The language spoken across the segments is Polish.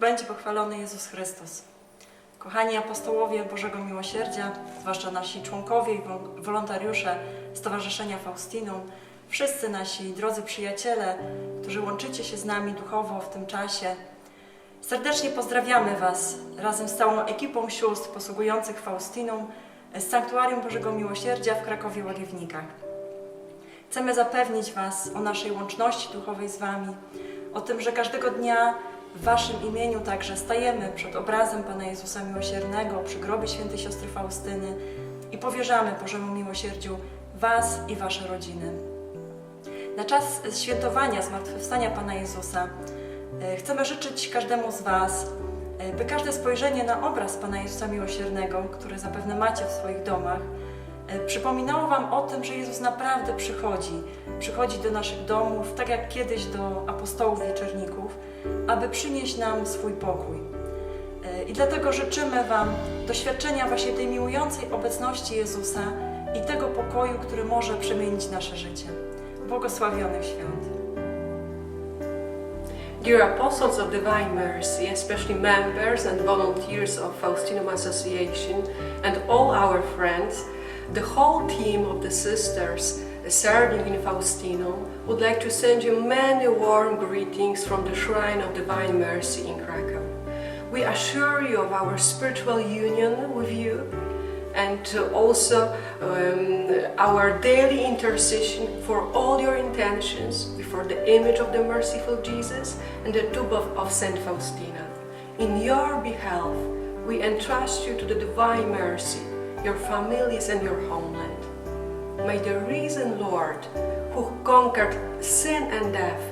będzie pochwalony Jezus Chrystus. Kochani apostołowie Bożego Miłosierdzia, zwłaszcza nasi członkowie i wol- wolontariusze Stowarzyszenia Faustinum, wszyscy nasi drodzy przyjaciele, którzy łączycie się z nami duchowo w tym czasie, serdecznie pozdrawiamy Was razem z całą ekipą sióstr posługujących Faustinum z Sanktuarium Bożego Miłosierdzia w Krakowie Łagiewnikach. Chcemy zapewnić Was o naszej łączności duchowej z Wami, o tym, że każdego dnia w Waszym imieniu także stajemy przed obrazem Pana Jezusa Miłosiernego przy grobie świętej siostry Faustyny i powierzamy Bożemu Miłosierdziu Was i Wasze rodziny. Na czas świętowania Zmartwychwstania Pana Jezusa e, chcemy życzyć każdemu z Was, e, by każde spojrzenie na obraz Pana Jezusa Miłosiernego, który zapewne macie w swoich domach, przypominało Wam o tym, że Jezus naprawdę przychodzi. Przychodzi do naszych domów, tak jak kiedyś do apostołów wieczorników, aby przynieść nam swój pokój. E, I dlatego życzymy Wam doświadczenia właśnie tej miłującej obecności Jezusa i tego pokoju, który może przemienić nasze życie. Błogosławionych świąt. Dear Apostles of Divine Mercy, especially members and volunteers of Faustinum Association, and all our friends, the whole team of the sisters serving in Faustino would like to send you many warm greetings from the Shrine of Divine Mercy in Krakow. We assure you of our spiritual union with you and also um, our daily intercession for all your intentions before the image of the merciful Jesus and the tomb of, of Saint Faustina. In your behalf, we entrust you to the divine mercy, your families and your homeland. May the risen Lord, who conquered sin and death,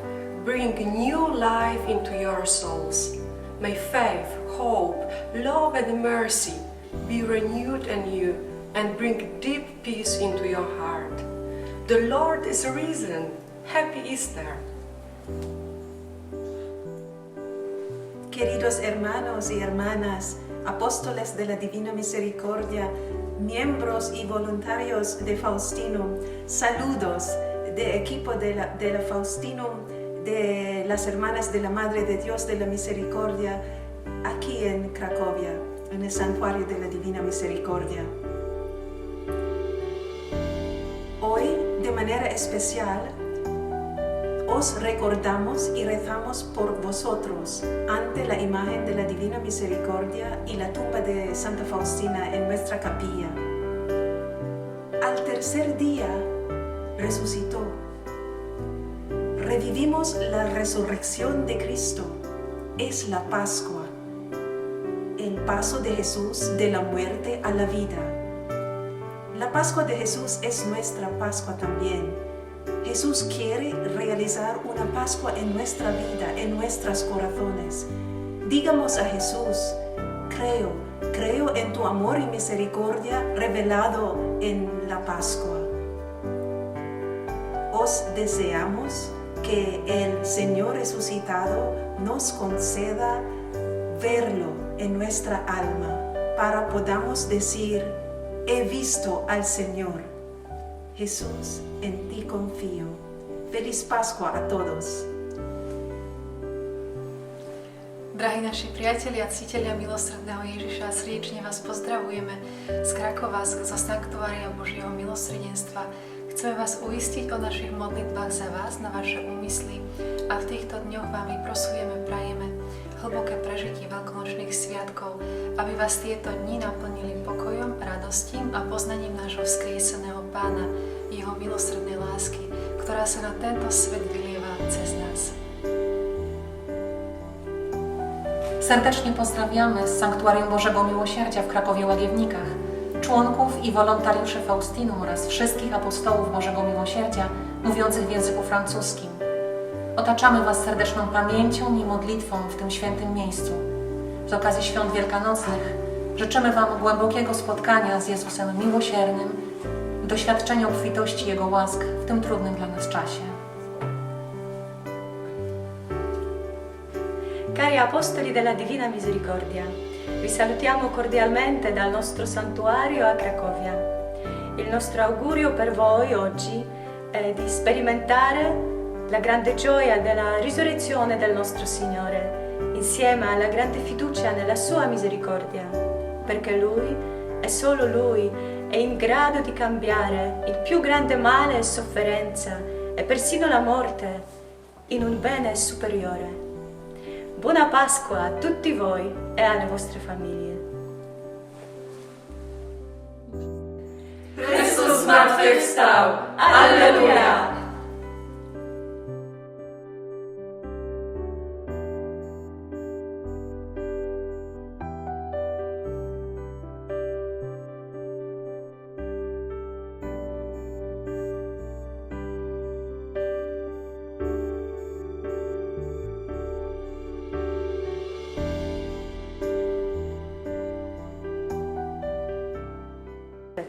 bring new life into your souls. May faith, hope, love, and mercy be renewed in you and bring deep peace into your heart. The Lord is risen. Happy Easter. Queridos hermanos y hermanas, apóstoles de la Divina Misericordia, miembros y voluntarios de Faustinum, saludos de equipo de la, de la Faustinum, de las hermanas de la Madre de Dios de la Misericordia, aquí en Cracovia, en el Santuario de la Divina Misericordia. Hoy, de manera especial, os recordamos y rezamos por vosotros ante la imagen de la Divina Misericordia y la tumba de Santa Faustina en nuestra capilla. Al tercer día resucitó. Revivimos la resurrección de Cristo. Es la Pascua, el paso de Jesús de la muerte a la vida. La Pascua de Jesús es nuestra Pascua también. Jesús quiere realizar una Pascua en nuestra vida, en nuestros corazones. Digamos a Jesús, creo, creo en tu amor y misericordia revelado en la Pascua. Os deseamos que el Señor resucitado nos conceda verlo en nuestra alma para podamos decir, he visto al Señor. Jesús, en ti confío. Feliz Pascua a todos. Drahí naši priatelia cítelia milosrdného Ježiša, srdečne vás pozdravujeme z Krakova, zo Sanktuária Božieho milosrdenstva. Chceme vás uistiť o našich modlitbách za vás, na vaše úmysly a v týchto dňoch vám vyprosujeme, prajeme hlboké prežitie veľkonočných sviatkov, aby vás tieto dni naplnili pokojom, radostím a poznaním nášho vzkrieseného Pána, Jeho milosrdnej lásky, ktorá sa na tento svet vylieva cez nás. Serdecznie pozdrawiamy z Sanktuarium Bożego Miłosierdzia w Krakowie Łagiewnikach, członków i wolontariuszy Faustinum oraz wszystkich apostołów Bożego Miłosierdzia mówiących w języku francuskim. Otaczamy Was serdeczną pamięcią i modlitwą w tym świętym miejscu. Z okazji świąt wielkanocnych życzymy Wam głębokiego spotkania z Jezusem Miłosiernym, doświadczenia obfitości Jego łask w tym trudnym dla nas czasie. Cari Apostoli della Divina Misericordia, vi salutiamo cordialmente dal nostro santuario a Cracovia. Il nostro augurio per voi oggi è di sperimentare la grande gioia della risurrezione del nostro Signore insieme alla grande fiducia nella sua misericordia, perché Lui e solo Lui è in grado di cambiare il più grande male e sofferenza e persino la morte in un bene superiore. Buona Pasqua a tutti voi e alle vostre famiglie. Chrystus zmartwychwstał! Alleluja!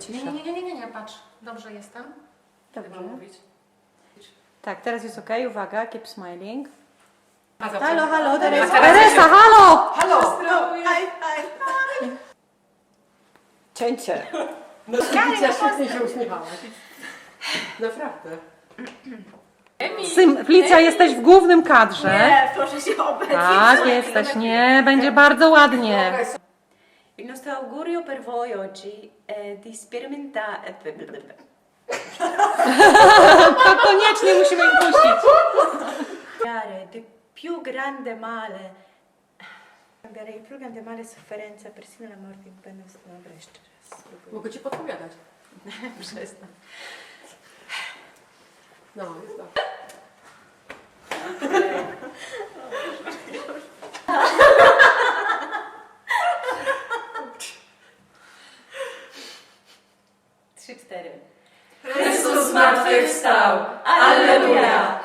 Nie, nie, nie, nie, nie, nie, patrz. Dobrze jestem? Dobrze mówić. Tak, teraz jest ok, uwaga, keep smiling. Halo, Halo, halo, Teresa. Teresa, halo! Cięcie. No, Licia świetnie się uśmiechałaś. Naprawdę. Sym, Flicja, jesteś w głównym kadrze. Nie, proszę się obejść. Tak, jesteś. Nie, będzie bardzo ładnie. Il nostro augurio per voi oggi è di sperimentare... To koniecznie musimy im puścić. il più grande male, cambiare il più grande male e sofferenza, persino la morte in pena wreszcie. Mogę ci podpowiadać. Przestań. No, jest dobrze. Chrystus zmartwychwstał! Alleluja!